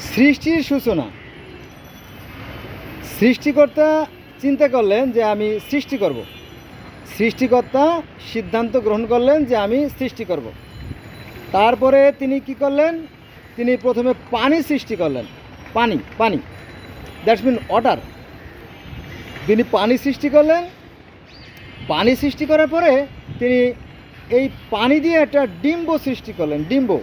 সৃষ্টির সূচনা। সৃষ্টিকর্তা চিন্তা করলেন যে আমি সৃষ্টি করব। সৃষ্টিকর্তা সিদ্ধান্ত গ্রহণ করলেন যে আমি সৃষ্টি করব। তারপরে তিনি কি করলেন? তিনি প্রথমে পানি সৃষ্টি করলেন। পানি পানি। দ্যাটস মিন ওয়াটার তিনি পানি সৃষ্টি করলেন। পানি সৃষ্টি করার পরে তিনি এই পানি দিয়ে একটা ডিম্ব সৃষ্টি করলেন, ডিম্ব।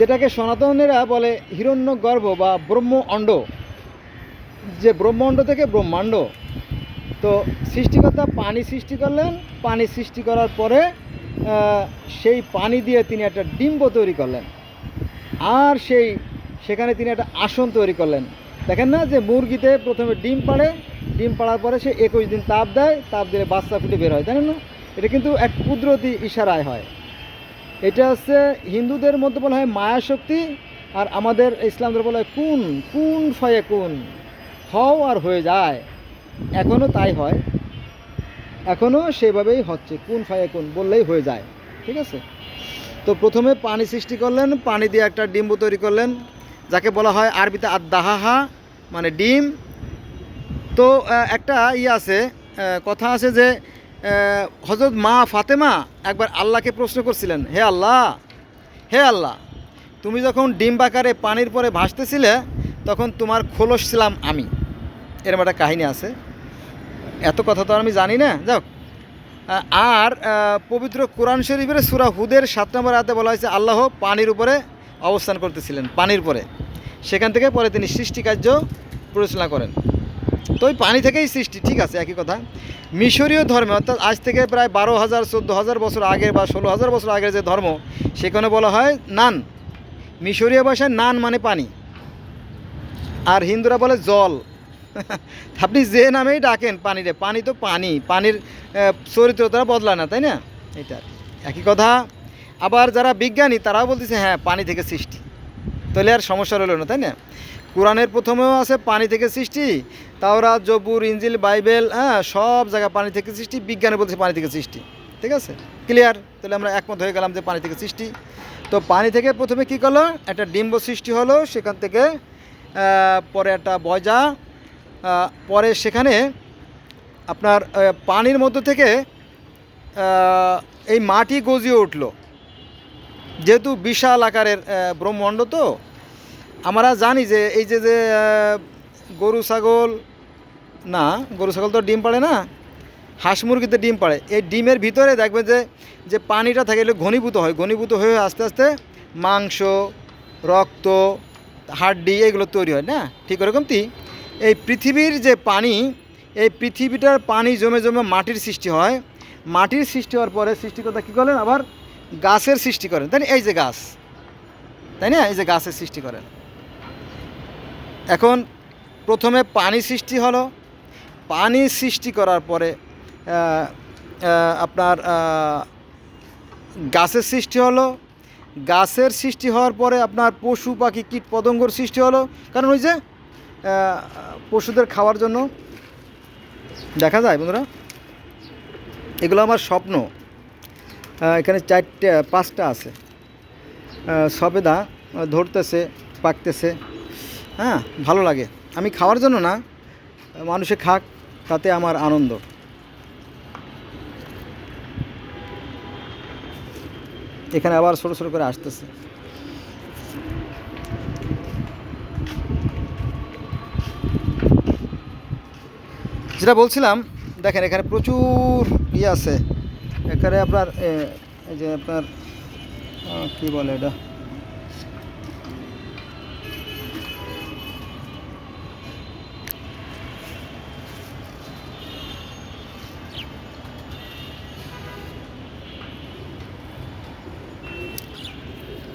যেটাকে সনাতনেরা বলে হিরণ্য গর্ভ বা ব্রহ্ম অণ্ড যে ব্রহ্মাণ্ড থেকে ব্রহ্মাণ্ড। তো সৃষ্টিকর্তা পানি সৃষ্টি করলেন, পানি সৃষ্টি করার পরে সেই পানি দিয়ে তিনি একটা ডিম্ব তৈরি করলেন। আর সেই, সেখানে তিনি একটা আসন তৈরি করলেন। দেখেন না যে মুরগিতে প্রথমে ডিম পাড়ে, ডিম পাড়ার পরে সে একুশ দিন তাপ দেয়, তাপ দিলে বাচ্চা ফুটে বের হয়, জানেন না? এটা কিন্তু এক কুদরতি ইশারায় হয়। এটা হচ্ছে হিন্দুদের মধ্যে বলা হয় মায়া শক্তি আর আমাদের ইসলামদের বলা হয় কুন কুন ফয়ে কুন, হও আর হয়ে যায়। এখনও তাই হয়। এখনও সেভাবেই হচ্ছে, কোন ফায়ে কোন বললেই হয়ে যায়, ঠিক আছে? তো প্রথমে পানি সৃষ্টি করলেন, পানি দিয়ে একটা ডিম্ব তৈরি করলেন, যাকে বলা হয় আরবিতে আদাহাহা মানে ডিম। তো একটা ইয়ে আছে কথা আছে যে হজরত মা ফাতেমা একবার আল্লাহকে প্রশ্ন করছিলেন, হে আল্লাহ হে আল্লাহ, তুমি যখন ডিম্বাকারে পানির পরে ভাসতেছিলে, তখন তোমার খোলস ছিলাম আমি। এরকম একটা কাহিনী আছে। এত কথা তো আমি জানি না। আ- আর পবিত্র কোরআন শরীফের সুরা হুদের সাত নম্বর আয়াতে বলা হয়েছে, আল্লাহ পানির উপরে অবস্থান করতেছিলেন, পানির পরে। সেখান থেকে পরে তিনি সৃষ্টিকার্য পরিচালনা করেন। তো ওই পানি থেকেই সৃষ্টি, ঠিক আছে, একই কথা। মিশরীয় ধর্মে, অর্থাৎ আজ থেকে প্রায় বারো হাজার, চোদ্দ হাজার বছর আগের বা ষোলো হাজার বছর আগের যে ধর্ম, সেখানে বলা হয় নান। মিশরীয় ভাষায় নান মানে পানি। আর হিন্দুরা বলে জল। আপনি যে নামেই ডাকেন পানিরে, পানি তো পানি, পানির চরিত্র তারা বদলায় না, তাই না? এটা একই কথা। আবার যারা বিজ্ঞানী, তারাও বলতেছে হ্যাঁ পানি থেকে সৃষ্টি। তাহলে আর সমস্যা রইল না, তাই না? কোরআনের প্রথমেও আছে পানি থেকে সৃষ্টি তাওরা জবুর ইঞ্জিল বাইবেল হ্যাঁ সব জায়গায় পানি থেকে সৃষ্টি, বিজ্ঞানে বলছে পানি থেকে সৃষ্টি, ঠিক আছে? ক্লিয়ার তাহলে আমরা একমত হয়ে গেলাম যে পানি থেকে সৃষ্টি। তো পানি থেকে প্রথমে কি করল? একটা ডিম্ব সৃষ্টি হলো, সেখান থেকে পরে একটা বজা পরে সেখানে আপনার পানির মধ্য থেকে এই মাটি গজিয়ে উঠল। যেহেতু বিশাল আকারের ব্রহ্মাণ্ড তো আমরা জানি যে এই যে যে গরু, ছাগল, না, গরু, ছাগল তো ডিম পাড়ে না, হাঁস মুরগিতে ডিম পাড়ে। এই ডিমের ভিতরে দেখবেন যে যে পানিটা থাকে, এগুলো ঘনীভূত হয়। ঘনীভূত হয়ে আস্তে আস্তে মাংস, রক্ত, হাড্ডি, এগুলো তৈরি হয়, না? ঠিক ওরকমটি এই পৃথিবীর যে পানি, এই পৃথিবীটার পানি জমে জমে মাটির সৃষ্টি হয়। মাটির সৃষ্টি হওয়ার পরে সৃষ্টিকর্তা কী করেন? আবার গাছের সৃষ্টি করেন। তাই? এই যে গাছ। তাই না? এই যে গাছের সৃষ্টি করেন। এখন প্রথমে পানি সৃষ্টি হলো। পানি সৃষ্টি করার পরে আপনার গাছের সৃষ্টি হলো। গাছের সৃষ্টি হওয়ার পরে আপনার পশু, পাখি, কীট পতঙ্গর সৃষ্টি হলো। কারণ ওই যে পশুদের খাওয়ার জন্য, দেখা যায় বন্ধুরা, এগুলো আমার স্বপ্ন। এখানে চারটে, পাঁচটা আছে। সবেদা ধরতেছে, পাকতেছে। হ্যাঁ ভালো লাগে। আমি খাওয়ার জন্য না, মানুষে খাক, তাতে আমার আনন্দ। এখানে আবার ছোটো ছোটো করে আসতেছে। যেটা বলছিলাম, দেখেন এখানে প্রচুর ইয়ে আছে। এখানে আপনার এই যে আপনার কি বলে এটা?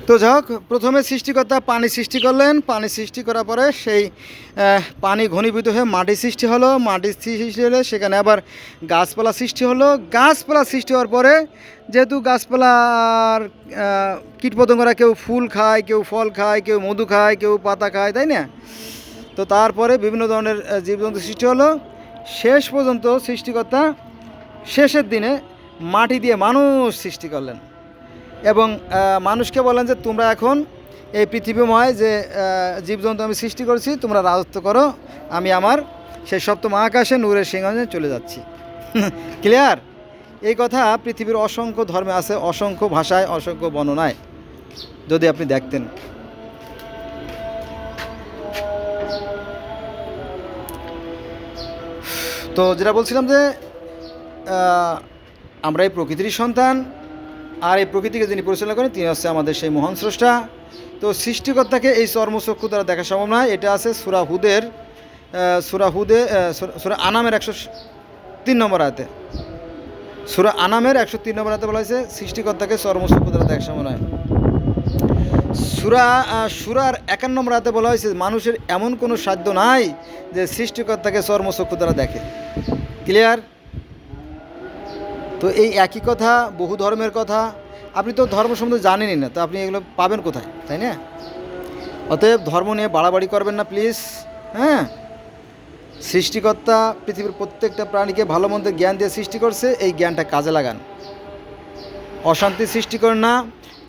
তো যাই হোক, প্রথমে সৃষ্টিকর্তা পানি সৃষ্টি করলেন। পানি সৃষ্টি করার পরে সেই পানি ঘনীভূত হয়ে মাটি সৃষ্টি হলো। মাটি সৃষ্টি হলে সেখানে আবার গাছপালা সৃষ্টি হলো। গাছপালা সৃষ্টি হওয়ার পরে যেহেতু গাছপালার কীটপতঙ্গরা কেউ ফুল খায়, কেউ ফল খায়, কেউ মধু খায়, কেউ পাতা খায়, তাই না? তো তারপরে বিভিন্ন ধরনের জীবজন্তু সৃষ্টি হলো। শেষ পর্যন্ত সৃষ্টিকর্তা শেষের দিনে মাটি দিয়ে মানুষ সৃষ্টি করলেন। এবং মানুষকে বলেন যে তোমরা এখন এই পৃথিবীময় যে জীবজন্তু আমি সৃষ্টি করেছি, তোমরা রাজত্ব করো। আমি আমার সেই সপ্তম আকাশে নূরের সিংহাসনে চলে যাচ্ছি। ক্লিয়ার এই কথা পৃথিবীর অসংখ্য ধর্মে আছে, অসংখ্য ভাষায়, অসংখ্য বর্ণনায়। যদি আপনি দেখতেন। তো যেটা বলছিলাম যে আমরা এই প্রকৃতির সন্তান আর এই প্রকৃতিকে যিনি পরিচালনা করেন, তিনি হচ্ছে আমাদের সেই মহান স্রষ্টা। তো সৃষ্টিকর্তাকে এই চর্মচক্ষু দ্বারা দেখা সম্ভব নয়। এটা আছে সুরা হুদের সুরা হুদে সুরা- সুরা আনামের একশো তিন নম্বর আয়তে। সুরা আনামের একশো তিন নম্বর আয়তে বলা হয়েছে, সৃষ্টিকর্তাকে চর্মচক্ষু দ্বারা দেখা সম্ভব নয়। সুরা সুরার একান্ন নম্বর আয়তে বলা হয়েছে, মানুষের এমন কোনো সাধ্য নাই যে সৃষ্টিকর্তাকে চর্মচক্ষু দ্বারা দেখে। ক্লিয়ার? তো এই একই কথা, বহু ধর্মের কথা, আপনি তো ধর্ম সম্বন্ধে জানেনই না, তো আপনি এগুলো পাবেন কোথায়, তাই না? অতএব ধর্ম নিয়ে বাড়াবাড়ি করবেন না প্লিজ হ্যাঁ? সৃষ্টিকর্তা পৃথিবীর প্রত্যেকটা প্রাণীকে ভালো মন্দের জ্ঞান দিয়ে সৃষ্টি করছে, এই জ্ঞানটা কাজে লাগান। অশান্তি সৃষ্টি করেন না,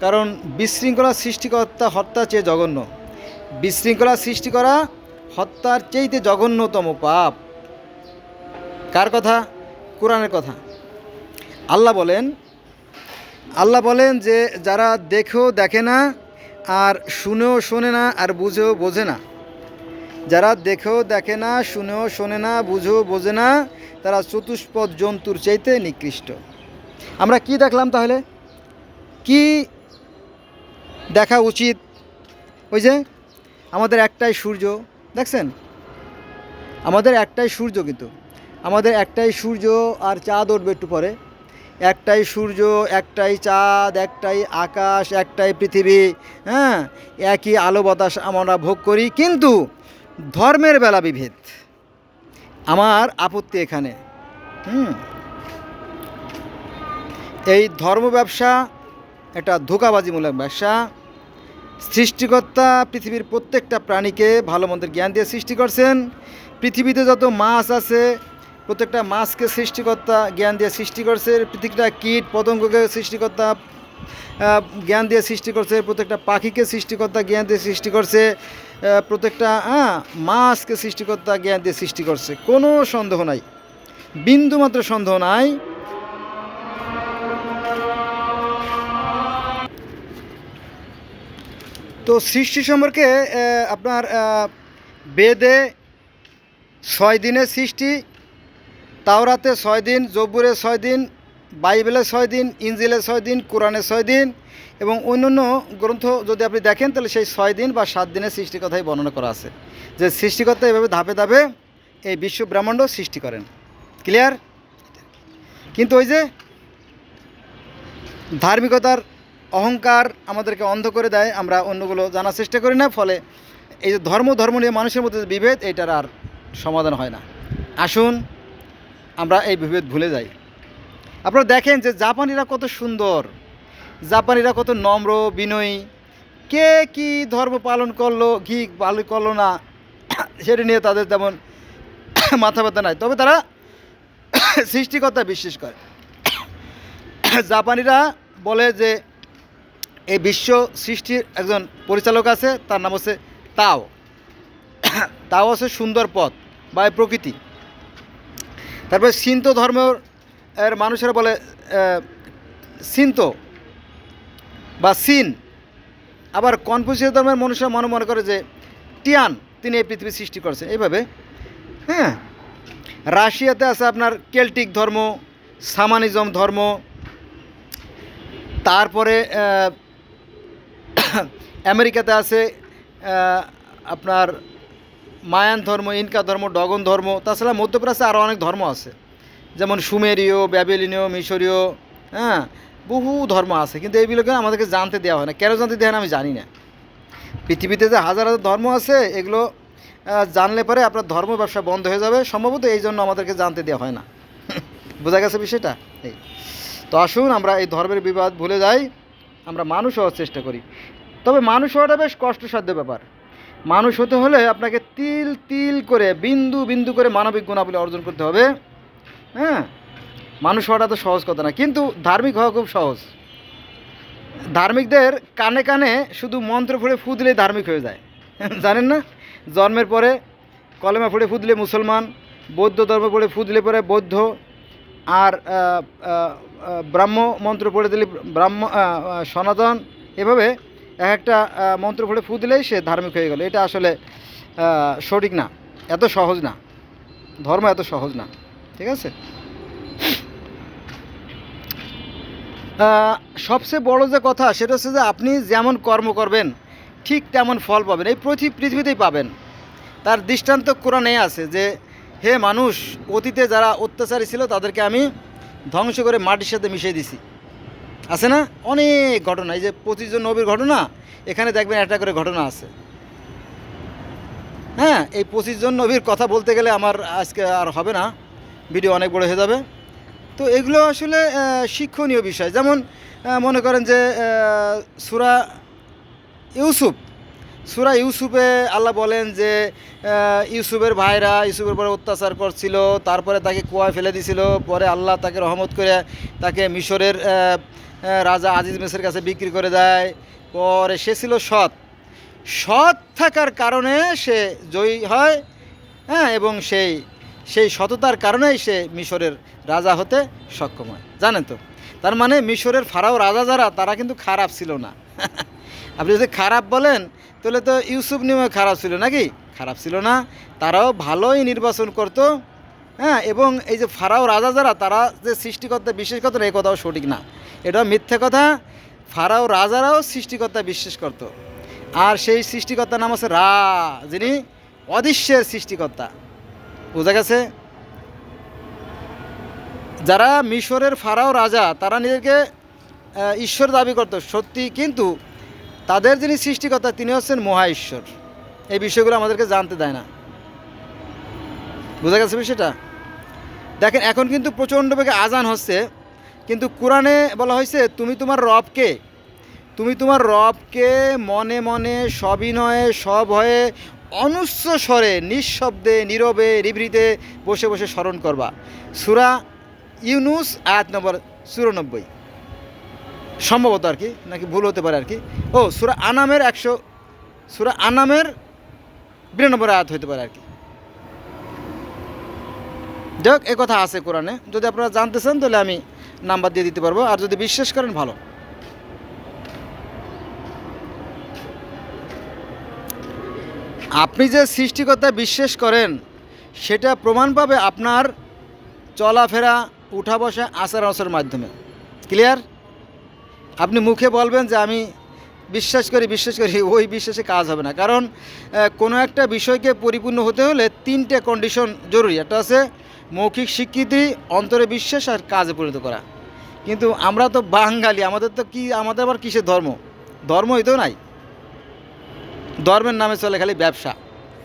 কারণ বিশৃঙ্খলা সৃষ্টিকর্তা হত্যা চেয়ে জঘন্য। বিশৃঙ্খলা সৃষ্টি করা হত্যার চেয়েতে জঘন্যতম পাপ। কার কথা? কোরআনের কথা। আল্লাহ বলেন আল্লাহ বলেন যে যারা দেখেও দেখে না আর শুনেও শোনে না আর বুঝেও বোঝে না। যারা দেখেও দেখে না, শুনেও শোনে না, বুঝেও বোঝে না, তারা চতুষ্পদ জন্তুর চাইতে নিকৃষ্ট। আমরা কি দেখলাম তাহলে? কি দেখা উচিত? ওই যে আমাদের একটাই সূর্য, দেখছেন? আমাদের একটাই সূর্য কিন্তু। আমাদের একটাই সূর্য আর চাঁদ উঠবে একটু পরে। একটাই সূর্য, একটাই চাঁদ, একটাই আকাশ, একটাই পৃথিবী হ্যাঁ? একই আলো বাতাস আমরা ভোগ করি, কিন্তু ধর্মের বেলা বিভেদ। আমার আপত্তি এখানে, হুম? এই ধর্ম ব্যবসা একটা ধোকাবাজিমূলক ব্যবসা। সৃষ্টিকর্তা পৃথিবীর প্রত্যেকটা প্রাণীকে ভালো মন্দের জ্ঞান দিয়ে সৃষ্টি করছেন। পৃথিবীতে যত মাছ আছে প্রত্যেকটা মাছকে সৃষ্টিকর্তা জ্ঞান দিয়ে সৃষ্টি করছে, প্রত্যেকটা কীট পতঙ্গকে সৃষ্টিকর্তা জ্ঞান দিয়ে সৃষ্টি করছে, প্রত্যেকটা পাখিকে সৃষ্টিকর্তা জ্ঞান দিয়ে সৃষ্টি করছে প্রত্যেকটা হ্যাঁ মাছকে সৃষ্টিকর্তা জ্ঞান দিয়ে সৃষ্টি করছে। কোনো সন্দেহ নাই, বিন্দুমাত্র সন্দেহ নাই। তো সৃষ্টি সম্পর্কে আপনার বেদে ছয় দিনের সৃষ্টি তাওরাতে ছয় দিন, জব্বুরে ছয় দিন, বাইবেলে ছয় দিন ইঞ্জিলে ছয় দিন, কোরআনে ছয় দিন এবং অন্যান্য গ্রন্থ যদি আপনি দেখেন, তাহলে সেই ছয় দিন বা সাত দিনের সৃষ্টির কথাই বর্ণনা করা আছে। যে সৃষ্টিকর্তা এভাবে ধাপে ধাপে এই বিশ্ব ব্রহ্মাণ্ড সৃষ্টি করেন। ক্লিয়ার কিন্তু ওই যে ধার্মিকতার অহংকার আমাদেরকে অন্ধ করে দেয়, আমরা অন্যগুলো জানার চেষ্টা করি না, ফলে এই যে ধর্ম ধর্ম নিয়ে মানুষের মধ্যে যে বিভেদ, এটার আর সমাধান হয় না। আসুন আমরা এই বিভেদ ভুলে যাই। আপনারা দেখেন যে জাপানিরা কত সুন্দর, জাপানিরা কত নম্র, বিনয়ী। কে কি ধর্ম পালন করল কি পালন করল না, সেটা নিয়ে তাদের তেমন মাথা ব্যথা নাই। তবে তারা সৃষ্টিকর্তা বিশ্বাস করে। জাপানিরা বলে যে এই বিশ্ব সৃষ্টির একজন পরিচালক আছে, তার নাম হচ্ছে তাও। তাও হচ্ছে সুন্দর পথ বা প্রকৃতি। তারপরে সিন্ত ধর্মের, এর মানুষেরা বলে সিন্ত বা সিন। আবার কনফুসিয়াস ধর্মের মানুষরা মনে মনে করে যে টিয়ান তিনি এই পৃথিবী সৃষ্টি করেছেন। এইভাবে হ্যাঁ? রাশিয়াতে আছে আপনার কেল্টিক ধর্ম, সামানিজম ধর্ম। তারপরে আমেরিকাতে আছে আপনার মায়ান ধর্ম, ইনকা ধর্ম, ডগন ধর্ম, তাছাড়া মধ্যপ্রাচ্যে আরও অনেক ধর্ম আছে। যেমন সুমেরীয়, ব্যাবিলিনীয়, মিশরীয় হ্যাঁ বহু ধর্ম আছে। কিন্তু এইগুলোকে আমাদেরকে জানতে দেওয়া হয় না। কেন জানতে দেওয়া আমি জানি না। পৃথিবীতে যে হাজার হাজার ধর্ম আছে, এগুলো জানলে পরে আপনার ধর্ম ব্যবসা বন্ধ হয়ে যাবে। সম্ভবত এই জন্য আমাদেরকে জানতে দেওয়া হয় না। বোঝা গেছে বিষয়টা? এই। তো আসুন, আমরা এই ধর্মের বিবাদ ভুলে যাই। আমরা মানুষ হওয়ার চেষ্টা করি। তবে মানুষ হওয়াটা বেশ কষ্টসাধ্য ব্যাপার। মানুষ হতে হলে আপনাকে তিল তিল করে, বিন্দু বিন্দু করে মানবিক গুণাবলী অর্জন করতে হবে। হ্যাঁ? মানুষ হওয়াটা তো সহজ কথা না, কিন্তু ধার্মিক হওয়া খুব সহজ। ধার্মিকদের কানে কানে শুধু মন্ত্র ফুড়ে ফু দিলেই ধার্মিক হয়ে যায়। জানেন না? জন্মের পরে কলেমা ফুড়ে ফু দিলে মুসলমান, বৌদ্ধ ধর্ম পড়ে ফু দিলে পরে বৌদ্ধ, আর ব্রাহ্ম মন্ত্র পড়ে দিলে ব্রাহ্ম সনাতন। এভাবে একটা মন্ত্র পড়ে ফু দিলেই সে ধার্মিক হয়ে গেল। এটা আসলে সঠিক না। এত সহজ না। ধর্ম এত সহজ না। ঠিক আছে? সবচেয়ে বড় যে কথা সেটা হচ্ছে যে আপনি যেমন কর্ম করবেন, ঠিক তেমন ফল পাবেন। এই পৃথিবী পৃথিবীতেই পাবেন। তার দৃষ্টান্ত কোরআনে আছে যে, হে মানুষ, অতীতে যারা অত্যাচারী ছিল তাদেরকে আমি ধ্বংস করে মাটির সাথে মিশিয়ে দিছি। আছে না? অনেক ঘটনা, এই যে পঁচিশ জন নবীর ঘটনা, এখানে দেখবেন একটা করে ঘটনা আছে। হ্যাঁ এই পঁচিশ জন নবীর কথা বলতে গেলে আমার আজকে আর হবে না, ভিডিও অনেক বড় হয়ে যাবে। তো এগুলো আসলে শিক্ষণীয় বিষয়। যেমন মনে করেন যে সুরা ইউসুফ, সুরা ইউসুফে আল্লাহ বলেন যে ইউসুফের ভাইরা ইউসুফের পরে অত্যাচার করছিল, তারপরে তাকে কুয়ায় ফেলে দিছিল, পরে আল্লাহ তাকে রহমত করে তাকে মিশরের রাজা আজিজ মেসের কাছে বিক্রি করে দেয়। পরে সে ছিল সৎ। সৎ থাকার কারণে সে জয়ী হয় হ্যাঁ এবং সেই সেই সততার কারণেই সে মিশরের রাজা হতে সক্ষম হয়। জানেন তো? তার মানে মিশরের ফারাও রাজা যারা, তারা কিন্তু খারাপ ছিল না। আপনি যদি খারাপ বলেন, তাহলে তো ইউসুফ নিয়মে খারাপ ছিল নাকি? খারাপ ছিল না। তারাও ভালোই নির্বাচন করতো হ্যাঁ এবং এই যে ফারাও রাজা যারা, তারা যে সৃষ্টিকর্তা করতো না এই কথাও সঠিক না। এটা মিথ্যে কথা। ফারাও রাজারাও সৃষ্টিকর্তা বিশ্বাস করত আর সেই সৃষ্টিকর্তার নাম হচ্ছে রা, যিনি অদৃশ্যের সৃষ্টিকর্তা। বোঝা গেছে? যারা মিশরের ফারাও রাজা, তারা নিজেকে ঈশ্বর দাবি করত, সত্যি কিন্তু তাদের যিনি সৃষ্টিকর্তা, তিনি হচ্ছেন মহা ঈশ্বর। এই বিষয়গুলো আমাদেরকে জানতে দেয় না। বোঝা গেছে বিষয়টা? দেখেন, এখন কিন্তু প্রচণ্ড বেগে আজান হচ্ছে। কিন্তু কোরআনে বলা হয়েছে, তুমি তোমার রবকে, তুমি তোমার রবকে মনে মনে সবিনয়ে, সভয়ে, অনুচ্চ স্বরে, নিঃশব্দে, নীরবে নিভৃতে বসে বসে স্মরণ করবা। সুরা ইউনুস, আয়াত নম্বর চুরানব্বই। সম্ভবত আর কি, নাকি ভুল হতে পারে আর কি। ও, সুরা আনামের একশো, সুরা আনামের বিরানব্বই আয়াত হতে পারে আর কি। যাক এ কথা আছে কোরআনে। যদি আপনারা জানতে চান, তাহলে আমি নাম্বার দিয়ে দিতে পারব। আর যদি বিশ্বাস করেন, ভালো। আপনি যে সৃষ্টিকর্তা বিশ্বাস করেন, সেটা প্রমাণ পাবে আপনার চলাফেরা উঠা বসা আচার আচরের মাধ্যমে। ক্লিয়ার আপনি মুখে বলবেন যে, আমি বিশ্বাস করি বিশ্বাস করি, ওই বিশ্বাসে কাজ হবে না। কারণ কোনো একটা বিষয়কে পরিপূর্ণ হতে হলে তিনটে কন্ডিশন জরুরি। একটা আছে মৌখিক স্বীকৃতি, অন্তরে বিশ্বাস আর কাজে পরিণত করা। কিন্তু আমরা তো বাঙালি, আমাদের তো কি, আমাদের আবার কিসের ধর্ম? ধর্মই তো নাই। ধর্মের নামে চলে খালি ব্যবসা।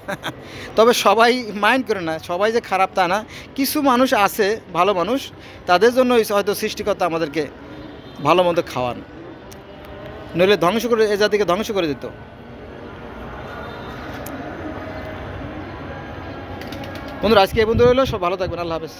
তবে সবাই মাইন্ড করে না, সবাই যে খারাপ তা না। কিছু মানুষ আছে, ভালো মানুষ, তাদের জন্য হয়তো সৃষ্টিকর্তা আমাদেরকে ভালো মন্দ খাওয়ান। নইলে ধ্বংস করে, এ জাতিকে ধ্বংস করে দিত। বন্ধুরা আজকে এই বন্ধু রইল। সব ভালো থাকবেন আল্লাহ হাফেজ।